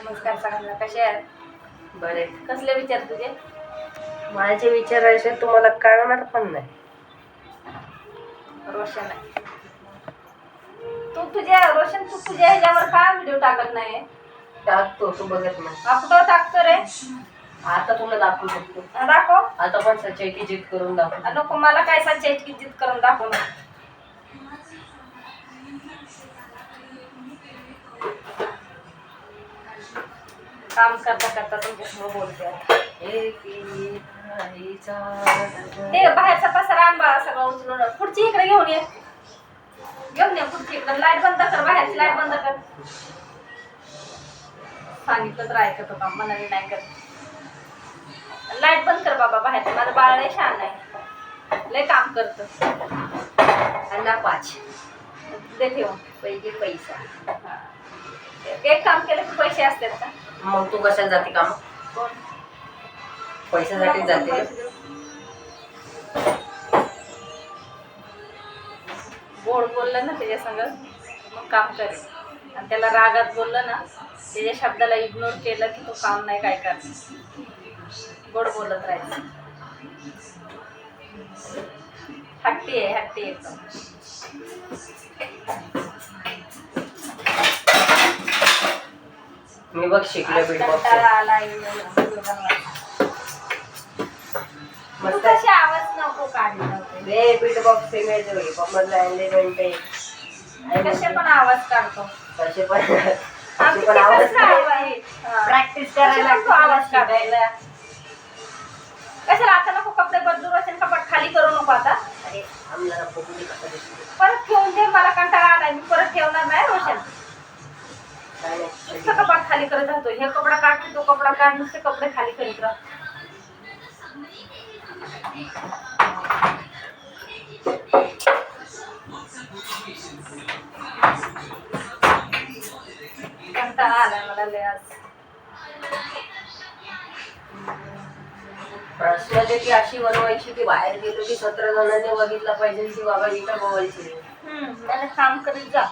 नमस्कार सगळ्यांना कसे आहेत? बरे. कसले विचार तुझे? माझे विचारायचे तुम्हाला कळणार पण नाही. रोशन आहे. तू तुझ्या रोशन तू तुझ्या ह्याच्यावर का व्हिडिओ टाकत नाही टाकतो तू बघत नाही. कुठं टाकतो रे. आता तुला दाखवू शकतो. हा, दाखव. आता पण सचाईची जीत करून दाखवतो नको मला काय संचय किंचित करून दाखव ना काम करता करता तुमच्यासमोर बोलते. ते बाहेरचा पसारा आंबा सगळं उचलून पुढची इकडे घेऊन ये. घेऊन ये पुढची इकडे. लाइट बंद कर बाहेरची लाइट बंद कर. सांगितलं तर ऐकतो का मनाने नाही करत. लाइट बंद कर बाबा बाहेरचं. माझं बाळ लय छान आहे. लय काम करत. अन्ना पाच दे ठेव पैकी पैसा. एक काम केलं की पैसे असतात का? मग तू कशाला जाते काम कोण पैशासाठी जाते. गोड बोललं ना त्याच्या संग मग काम करेल. आणि त्याला रागात बोललं ना त्याच्या शब्दाला इग्नोर केलं की तो काम नाही काय करणार. गोड बोलत राहायचं. हट्टी आहे हट्टी एकदम. मी बघ शिकलो बीट बॉक्स आवाज नको काढले बीट बॉक्स कसे पण आवाज काढतो. कसे पण आमची कसे पण ते आवाज कसं आवाज? प्रॅक्टिस करायला आवाज काढायला कशाला आता नको कपडे बदलू असेल कपाट खाली करू नको आता? परत ठेवून दे मला कंटाळा आलाय मी परत ठेवणार नाही रोशन. खाली करत राहतो हे कपडा काढ तो कपडा काढ नुसते कपडे खाली करीत राहतो कंटाळा आलाय मला लय आज. प्रश्न ती अशी बनवायची की बाहेर गेलो की सतरा जणांनी बघितलं पाहिजे की बाबा इकडे बोवायची मला काम करीत जा.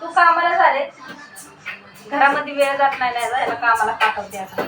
तू कामाला झाले घरामध्ये वेळ जात नाही ना जायला कामाला पाठवते आता.